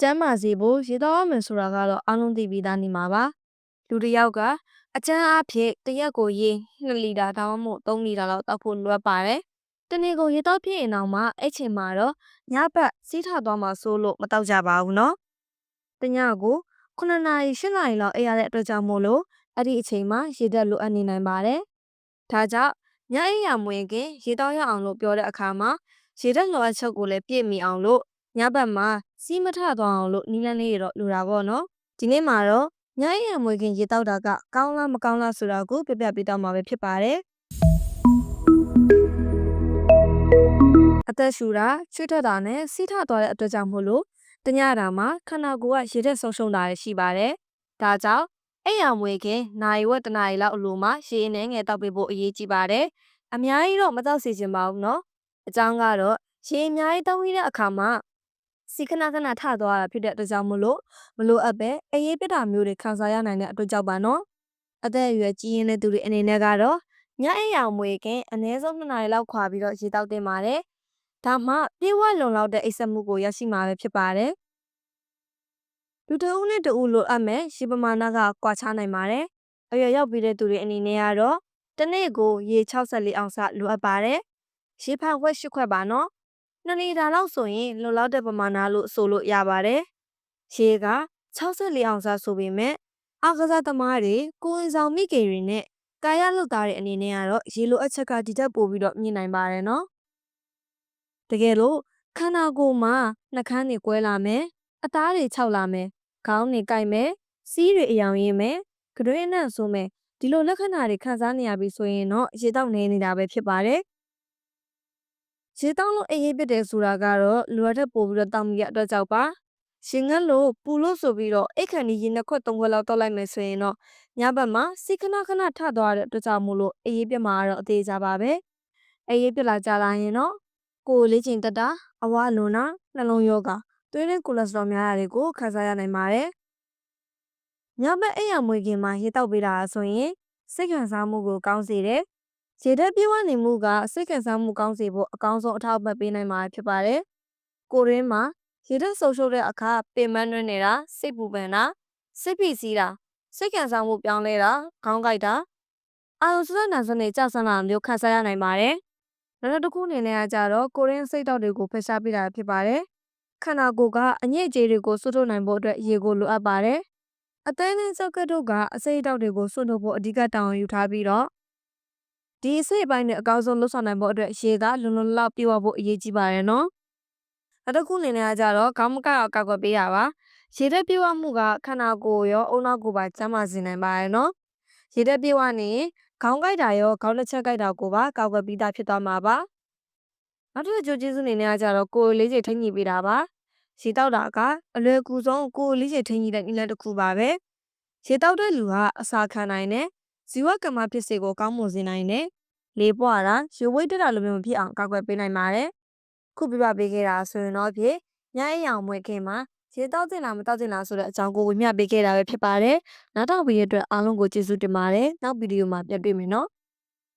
ကျန်းမာစေဖို့ရေတောက်ရမယ်ဆိုတာကတော့အားလုံးသိပြီးသားနေမှာပါလူတစ်ယောက်ကအကျန်းအားဖြင့်တစ်ရက်ကိုရေ2လီတာဒါမှမဟုတ်3လီတာလောက်တောက်ဖို့လိုအပ်ပါတယ်တနေ့ကိုရေတောက်ဖြစ်ရင်တော့မှအဲ့ချိန်မှာတော့ညဘက်စီးထသွားမှဆိုလို့မတောက်ကြပါဘူးနော်တညကို9နာရီ10နာရီလောက်အိပ်ရတဲ့အတွက်ကြောင့်မို့လို့အဲ့ဒီအချိန်မှာရေဓာတ်လိုအပ်နေနိုင်ပါတယ်ဒါကြောင့်ညအိပ်ရမဝင်ခင်ရေတောက်ရအောင်လို့ပြောတဲ့အခါမှာရေဓာတ်လိုအပ်ချက်ကိုလည်းပြည့်မီအောင်လို့ ညဘက်မှာစီးမထသွားအောင်လို့နီးလန်းလေးတွေတော့လိုတာပေါ့နော်ဒီနေ့မှာတော့ညအိပ်ရမဝင်ခင်ရေတောက်တာကကောင်းလားမကောင်းလားဆိုတာကိုပြပြပေးတော့မှာပဲဖြစ်ပါတယ်အသက်ရှူတာချွေးထွက်တာနဲ့စီးထသွားတဲ့အတွက်ကြောင့်မို့လို့တညတာမှာခန္ဓာကိုယ်ကရေဓာတ်ဆုံးရှုံးတာရှိပါတယ်ဒါကြောင့်အိပ်ရမွေခင်နိုင်ဝက်တနားရီလောက်အလိုမှာရေနဲ့ငယ်တောက်ပေးဖို့အရေးကြီးပါတယ်။အများကြီးတော့မတောက်စေချင်ပါဘူးနော်။အကြောင်းကတော့ရေအများကြီးတောက်ပြီးတဲ့အခါမှာ စီခဏခဏထသွားတာဖြစ်တဲ့အတွက်ကြောင့်မလို့မလို့အပ်ပဲအေးရေးပြတာမျိုးတွေခံစားရနိုင်တဲ့အတွက်ကြောင့်ပါနော်။အသက်အရွယ်ကြီးရင်းတဲ့သူတွေအနေနဲ့ကတော့ညအိပ်ရမွေခင်အနည်းဆုံး2နာရီလောက်ခွာပြီးတော့ရေတောက်တင်ပါတယ်။ဒါမှပြေဝလုံလောက်တဲ့အိပ်စက်မှုကိုရရှိမှာပဲဖြစ်ပါတယ်။လူတစ်ဦးနဲ့တစ်ဦးလိုအပ်မဲ့ရေပမာဏကကွာခြားနိုင်ပါတယ်။အရွယ်ရောက်ပြီးတဲ့သူတွေအနေနဲ့ကတော့တစ်နေ့ကိုရေ64အောင်စလိုအပ်ပါတယ်။ရေဖန်ခွက်၈ခွက်ပါနော်။ 2လီတာလောက်ဆိုရင်လုံလောက်တဲ့ပမာဏလို့ဆိုလို့ရပါတယ်။ရေက64အောင်စဆိုပေမဲ့အားကစားသမားတွေကိုယ်ဝန်ဆောင်မိခင်တွေနဲ့ကာယလုပ်သားတွေအနေနဲ့ကတော့ရေလိုအပ်ချက်ကဒီတက်ပို့ပြီးတော့မြင်နိုင်ပါတယ်နော်။တကယ်လို့ခန္ဓာကိုယ်မှာနှကန်းတွေကွဲလာမယ်အသားတွေခြောက်လာမယ်ခေါင်းတွေကိုက်မယ်စီးတွေအယောင်ရင်းမယ်ကတွင်းနဲ့ဆိုမယ်ဒီလိုလက္ခဏာတွေခံစားနေရပြီဆိုရင်တော့ရေတောက်နေနေတာပဲဖြစ်ပါတယ် ရေတောက်လို့အေးအေးဖြစ်တယ်ဆိုတာကတော့လူရတဲ့ပို့ပြီးတော့တောက်မိရအတွက်ကြောင့်ပါရှင်ငတ်လို့ပူလို့ဆိုပြီးတော့အိတ်ခဏီရေနှစ်ခွက်သုံးခွက်လောက်တောက်လိုက်မယ်ဆိုရင်တော့ညဘက်မှာစိခဏခဏထသွားတဲ့အတွက်ကြောင့်မို့လို့အေးအေးပြမှာတော့အသေးကြပါပဲအေးအေးပြလာကြလာရင်တော့ကိုယ်လေးချိန်တက်တာအဝါလွန်တာနှလုံးယောဂသွေးနဲ့ကိုလက်စထရောများတာတွေကိုခံစားရနိုင်ပါတယ်။ညဘက်အိပ်ရမွေးခင်မှာရေတောက်ပေးတာဆိုရင်စိတ်ခံစားမှုကိုကောင်းစေတယ်။ ရေဓာတ်ပြေဝနေမှုကစိတ်ခံစားမှုကောင်းစေဖို့အကောင်းဆုံးအထောက်အပံ့ပေးနိုင်မှာဖြစ်ပါတယ်။ကိုရင်းမှာရေဓာတ်ဆုံရှုပ်တဲ့အခါပင်မနှွှဲနေတာစိတ်ပူပန်တာစိတ်ဖိစီးတာစိတ်ခံစားမှုပြောင်းလဲတာခေါင်းကိုက်တာအာရုံစရနာစနေကြဆန်းလာမျိုးခံစားရနိုင်ပါတယ်။နောက်တစ်ခုအနေနဲ့ကကြတော့ကိုရင်းစိတ်တောက်တွေကိုဖယ်ရှားပေးတာဖြစ်ပါတယ်။ခန္ဓာကိုယ်ကအညစ်အကြေးတွေကိုစွတ်ထုတ်နိုင်ဖို့အတွက်ရေကိုလိုအပ်ပါတယ်။အသည်းနဲ့စက်ကတ်တို့ကအစိတ်အတောက်တွေကိုစွတ်ထုတ်ဖို့အဓိကတာဝန်ယူထားပြီးတော့ ဒီအစိတ်အပိုင်းတွေအကောင်းဆုံးလှုပ်ဆောင်နိုင်ဖို့အတွက်ရေကလုံလုံလောက်ပြည့်ဝဖို့အရေးကြီးပါတယ်နော်။နောက်တစ်ခုအနေနဲ့ကကြတော့ခေါင်းမကောက်အောင်ကောက်ွယ်ပေးရပါ။ရေဓာတ်ပြည့်ဝမှုကခန္ဓာကိုယ်ရောအုံနောက်ကိုယ်ပါကျန်းမာစေနိုင်ပါတယ်နော်။ရေဓာတ်ပြည့်ဝနေရင်ခေါင်းကိုက်တာရောခေါင်းတစ်ချက်ကိုက်တာကိုပါကောက်ွယ်ပြီးသားဖြစ်သွားမှာပါ။နောက်တစ်ခုကြိုးကျေးဇူးအနေနဲ့ကကြတော့ကိုယ်လေးချိန်ထိညှိပေးတာပါရေတောက်တာကအလွယ်ကူဆုံးကိုယ်လေးချိန်ထိညှိတဲ့နည်းလမ်းတစ်ခုပါပဲရေတောက်တဲ့လူကအစာခံနိုင်တယ်ဇီဝကမ္မဖြစ်စေကိုကောင်းမွန်စေနိုင်တယ် လေပွားတာရေဝိတ်တက်တာလိုမျိုးမဖြစ်အောင်ကာကွယ်ပေးနိုင်ပါတယ်ခုပြပပေးခဲ့တာဆိုရင်တော့ဖြင့်ညအိမ်အောင်မွေခင်မှာရေတောက်တင်လားမတောက်တင်လားဆိုတဲ့အကြောင်းကိုဝေမျှပေးခဲ့တာပဲဖြစ်ပါတယ်နောက်တော့ဗီဒီယိုအတွက်အားလုံးကိုကျေးဇူးတင်ပါတယ်နောက်ဗီဒီယိုမှာပြန်တွေ့မယ်နော်